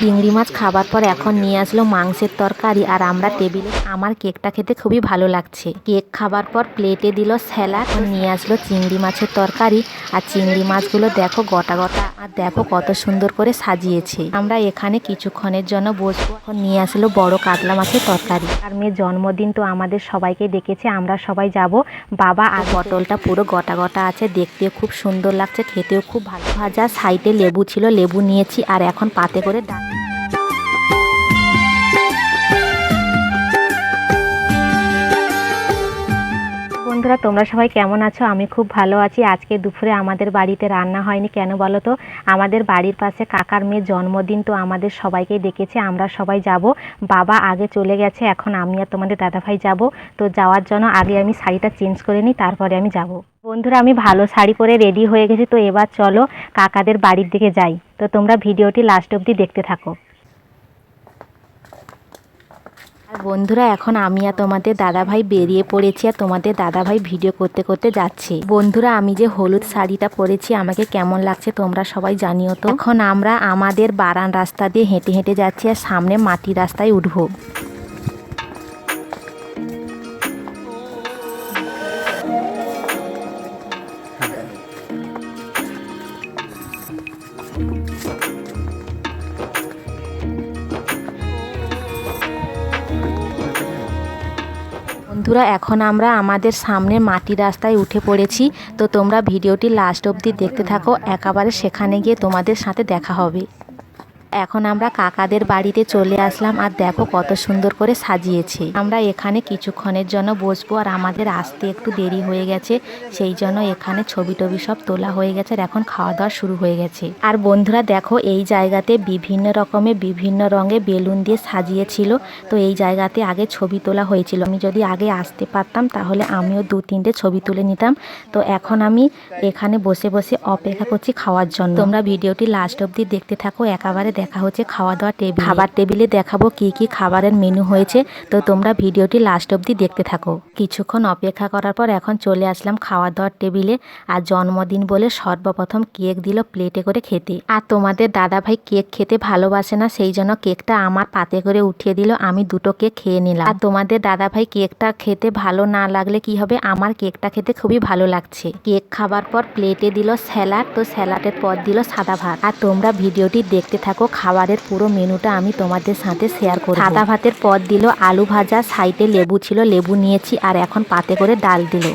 চিংড়ি মাছ খাবার পর এখন নিয়ে আসলো মাংসের তরকারি আর আমরা টেবিলে আমার কেকটা খেতে খুবই ভালো লাগছে। কেক খাবার পর প্লেটে দিল স্যালাড নিয়ে আসলো চিংড়ি মাছের তরকারি আর চিংড়ি মাছগুলো দেখো গোটা গোটা আর দেখো কত সুন্দর করে সাজিয়েছে। আমরা এখানে কিছুক্ষণের জন্য বসবো, এখন নিয়ে আসলো বড় কাতলা মাছের তরকারি। আর মেয়ের জন্মদিন তো আমাদের সবাইকে ডেকেছে, আমরা সবাই যাব। বাবা আর পটলটা পুরো গোটা গোটা আছে, দেখতেও খুব সুন্দর লাগছে, খেতেও খুব ভালো। ভাজা সাইডে লেবু ছিল, লেবু নিয়েছি আর এখন পাতে করে ডাল বন্ধুরা, তোমরা সবাই কেমন আছো? আমি খুব ভালো আছি। আজকে দুপুরে আমাদের বাড়িতে রান্না হয়নি, কেন বলো তো? আমাদের বাড়ির পাশে কাকার মেয়ের জন্মদিন, তো আমাদের সবাইকে ডেকেছে, আমরা সবাই যাব। বাবা আগে চলে গেছে, এখন আমি আর তোমাদের দাদাভাই যাব। তো যাওয়ার জন্য আগে আমি শাড়িটা চেঞ্জ করে নিই, তারপরে আমি যাব। বন্ধুরা, আমি ভালো শাড়ি পরে রেডি হয়ে গেছি, তো এবার চলো কাকাদের বাড়ির দিকে যাই। তো তোমরা ভিডিওটি লাস্ট অবধি দেখতে থাকো আর বন্ধুরা, এখন আমি আর তোমাদের দাদাভাই বেরিয়ে পড়েছি আর তোমাদের দাদাভাই ভিডিও করতে করতে যাচ্ছে। বন্ধুরা, আমি যে হলুদ শাড়িটা পরেছি, আমাকে কেমন লাগছে তোমরা সবাই জানিও তো। এখন আমরা আমাদের বারান রাস্তা দিয়ে হেঁটে হেঁটে যাচ্ছি আর সামনে মাটি রাস্তায় উঠবো। বন্ধুরা, এখন আমরা আমাদের সামনে মাটি রাস্তায় উঠে পড়েছি। তো তোমরা ভিডিওটি লাস্ট অবধি দেখতে থাকো। একেবারে সেখানে গিয়ে তোমাদের সাথে দেখা হবে। এখন আমরা কাকাদের বাড়িতে চলে আসলাম আর দেখো কত সুন্দর করে সাজিয়েছে। আমরা এখানে কিছুক্ষণের জন্য বসবো আর আমাদের আসতে একটু দেরি হয়ে গেছে, সেই জন্য এখানে ছবি টবি সব তোলা হয়ে গেছে আর এখন খাওয়া দাওয়া শুরু হয়ে গেছে। আর বন্ধুরা দেখো এই জায়গাতে বিভিন্ন রকমের বিভিন্ন রঙে বেলুন দিয়ে সাজিয়েছিল, তো এই জায়গাতে আগে ছবি তোলা হয়েছিল। আমি যদি আগে আসতে পারতাম তাহলে আমিও দু তিনটে ছবি তুলে নিতাম। তো এখন আমি এখানে বসে বসে অপেক্ষা করছি খাওয়ার জন্য। তোমরা ভিডিওটি লাস্ট অবধি দেখতে থাকো, একেবারে দেখা হচ্ছে খাওয়া দাওয়া টেবিল। খাবার টেবিলে দেখাবো কি কি খাবারের মেনু হয়েছে। তো তোমরা ভিডিওটি লাস্ট অবধি দেখতে থাকো। কিছুক্ষণ অপেক্ষা করার পর এখন চলে আসলাম খাওয়া দাওয়ার টেবিলে। আর জন্মদিন বলে সর্বপ্রথম কেক দিল প্লেটে করে খেতে। আর তোমাদের দাদা ভাই কেক খেতে ভালোবাসে না, সেই জন্য কেকটা আমার পাতে করে উঠিয়ে দিল। আমি দুটো কেক খেয়ে নিলাম। আর তোমাদের দাদা ভাই কেকটা খেতে ভালো না লাগলে কি হবে? আমার কেকটা খেতে খুবই ভালো লাগছে। কেক খাবার পর প্লেটে দিল স্যালাড তো স্যালাডের পর দিল সাদা ভাত। আর তোমরা ভিডিওটি দেখতে থাকো খাবারের পুরো মেনুটা আমি তোমাদের সাথে শেয়ার করব। সাদা ভাতের পর দিল, আলু ভাজা সাইডে লেবু ছিল, লেবু নিয়েছি আর এখন পাতে করে ডাল দিল।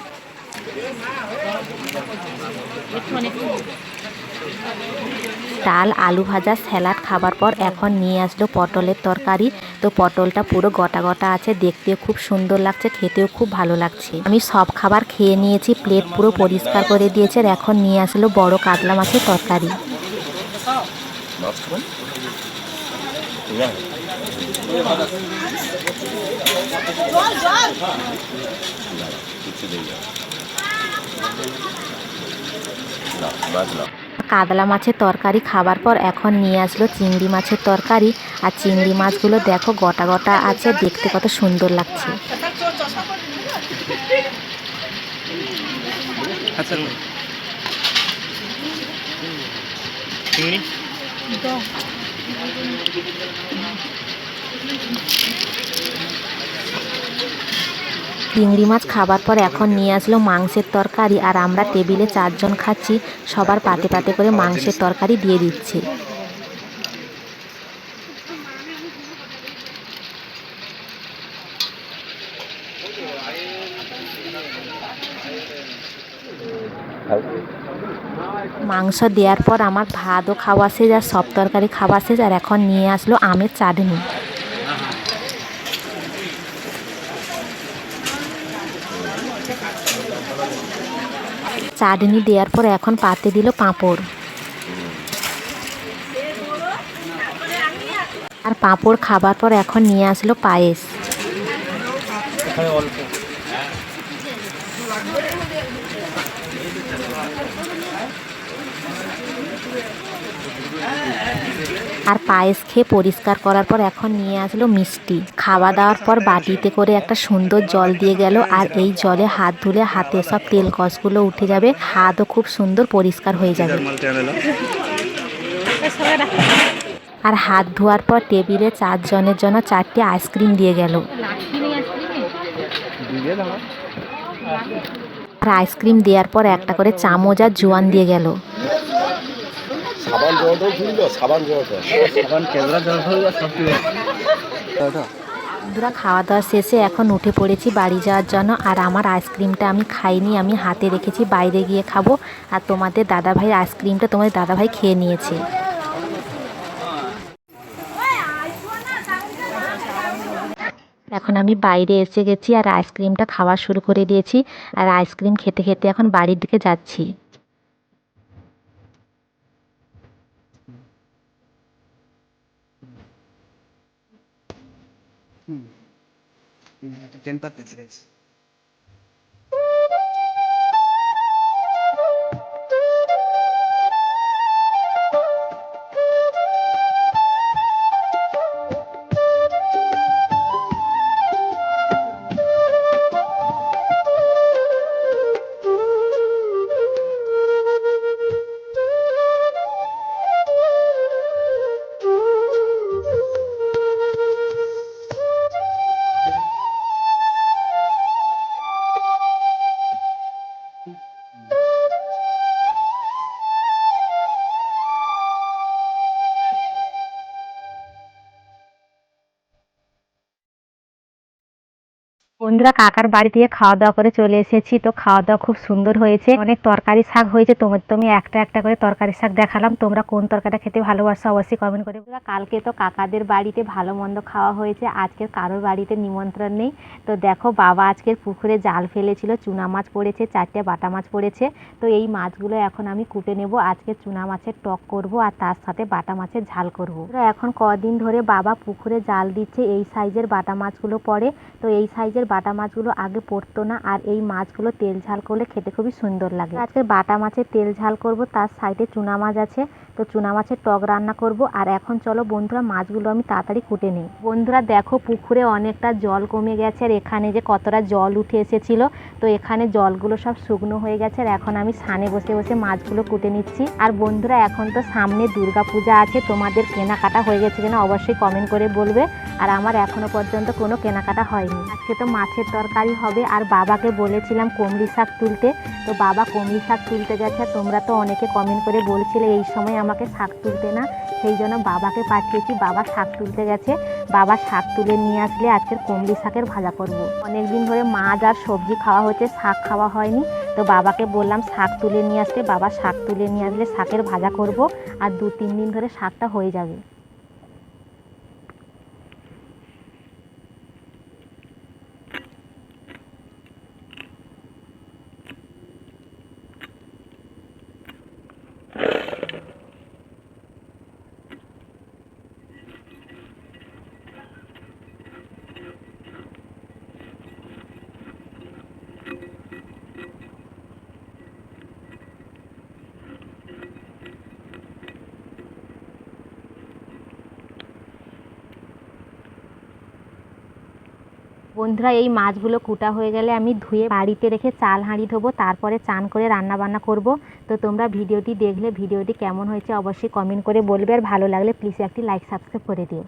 ডাল, আলু ভাজা, স্যালাড খাবার পর এখন নিয়ে আসলো পটলের তরকারি। তো পটলটা পুরো গোটা গোটা আছে দেখতেও খুব সুন্দর লাগছে, খেতেও খুব ভালো লাগছে। আমি সব খাবার খেয়ে নিয়েছি প্লেট পুরো পরিষ্কার করে দিয়েছে, আর এখন নিয়ে আসলো বড় কাতলা মাছের তরকারি। মাছ খাবেন। কাতলা মাছের তরকারি খাবার পর এখন নিয়ে আসলো চিংড়ি মাছের তরকারি। আর চিংড়ি মাছগুলো দেখো গোটা গোটা আছে দেখতে কত সুন্দর লাগছে। আচ্ছা চিংড়ি চিংড়ি মাছ খাবার পর এখন নিয়ে আসলো মাংসের তরকারি আর আমরা টেবিলে চারজন খাচ্ছি, সবার পাতে পাতে করে মাংসের তরকারি দিয়ে দিচ্ছে। মাংস দেওয়ার পর আমার ভাতও খাওয়া শেষ আর সব তরকারি খাওয়া শেষ আর এখন নিয়ে আসলো আমের চাটনি। চাটনি দেওয়ার পর এখন পাতে দিল পাঁপড়। আর পাঁপড় খাবার পর এখন নিয়ে আসলো পায়েস। অল্প। আর পায়েস খেয়ে পরিষ্কার করার পর এখন নিয়ে আসলো মিষ্টি। খাওয়া দাওয়ার পর বাটিতে করে একটা সুন্দর জল দিয়ে গেল আর এই জলে হাত ধুলে হাতে সব তেল কষগুলো উঠে যাবে। হাতও খুব সুন্দর পরিষ্কার হয়ে যাবে। আর হাত ধোয়ার পর টেবিলে চারজনের জন্য চারটে আইসক্রিম দিয়ে গেল। আর আইসক্রিম দেওয়ার পর একটা করে চামচ আর জোয়ান দিয়ে গেল। সাবান জলটাও তুলবে সাবান জলটা এখন ক্যামেরা জল হয়ে সব বন্ধুরা খাওয়া দাওয়া শেষে এখন উঠে পড়েছি বাড়ি যাওয়ার জন্য আর আমার আইসক্রিমটা আমি খাইনি আমি হাতে রেখেছি বাইরে গিয়ে খাব। আর তোমাদের দাদাভাই আইসক্রিমটা তোমাদের দাদাভাই খেয়ে নিয়েছে। এখন আমি বাইরে এসে গেছি আর আইসক্রিমটা খাওয়া শুরু করে দিয়েছি আর আইসক্রিম খেতে খেতে এখন বাড়ির দিকে যাচ্ছি। テンパってつらいです。বন্ধুরা, কাকার বাড়ি দিয়ে খাওয়া দাওয়া করে চলে এসেছি। তো খাওয়া দাওয়া খুব সুন্দর হয়েছে। অনেক তরকারি শাক হয়েছে। তোমার তো আমি একটা একটা করে তরকারি শাক দেখালাম। তোমরা কোন তরকারিটা খেতে ভালোবাসো অবশ্যই কমেন্ট করে কালকে তো কাকাদের বাড়িতে ভালো মন্দ খাওয়া হয়েছে। আজকের কারোর বাড়িতে নিমন্ত্রণ নেই। তো দেখো, বাবা আজকের পুকুরে জাল ফেলেছিল, চুনা মাছ পড়েছে, চারটে বাটা মাছ পড়েছে। তো এই মাছগুলো এখন আমি কুটে নেব। আজকে চুনা মাছের টক করব আর তার সাথে বাটা মাছের ঝাল করব। এখন কদিন ধরে বাবা পুকুরে জাল দিচ্ছে। এই সাইজের বাটা মাছগুলো পড়ে। তো এই সাইজের বাটা মাছগুলো আগে পড়তো না, আর এই মাছগুলো তেল ঝাল করলে খেতে খুবই সুন্দর লাগে। আজকে বাটা মাছের তেল ঝাল করব, তার সাইডে চুনা মাছ আছে। তো চুনা মাছের টক রান্না করব। আর এখন চলো বন্ধুরা, মাছগুলো আমি তাড়াতাড়ি কুটে নিই। বন্ধুরা, দেখো পুকুরে অনেকটা জল কমে গেছে আর এখানে যে কতটা জল উঠে এসেছিল, তো এখানে জলগুলো সব শুকনো হয়ে গেছে আর এখন আমি সানে বসে বসে মাছগুলো কুটে নিচ্ছি। আর বন্ধুরা, এখন তো সামনে দুর্গা পূজা আছে, তোমাদের কেনাকাটা হয়ে গেছে কিনা অবশ্যই কমেন্ট করে বলবে। আর আমার এখনও পর্যন্ত কোনো কেনাকাটা হয়নি। আজকে তো মাছের তরকারি হবে আর বাবাকে বলেছিলাম কমলি শাক তুলতে। তো বাবা কমলি শাক তুলতে গেছে, তোমরা তো অনেকে কমেন্ট করে বলছিলে, এই সময় আমাকে শাক তুলতে না, সেই জন্য বাবাকে পাঠিয়েছি। বাবা শাক তুলতে গেছে। বাবা শাক তুলে নিয়ে আসলে আজকের কমলি শাকের ভাজা করব। অনেক দিন ধরে মাছ আর সবজি খাওয়া হচ্ছে, শাক খাওয়া হয়নি। তো বাবাকে বললাম শাক তুলে নিয়ে আসতে, বাবা শাক তুলে নিয়ে আসলে শাকের ভাজা করব। আর দু তিন দিন ধরে শাকটা হয়ে যাবে। বন্ধুরা, এই মাছগুলো কুটা হয়ে গেলে আমি ধুয়ে বাড়িতে রেখে চাল হাঁড়ি ধোবো, তারপরে চান করে রান্না বান্না করব। তো তোমরা ভিডিওটি দেখলে, ভিডিওটি কেমন হয়েছে অবশ্যই কমেন্ট করে বলবে। আর ভালো লাগলে প্লিজ একটি লাইক সাবস্ক্রাইব করে দিও।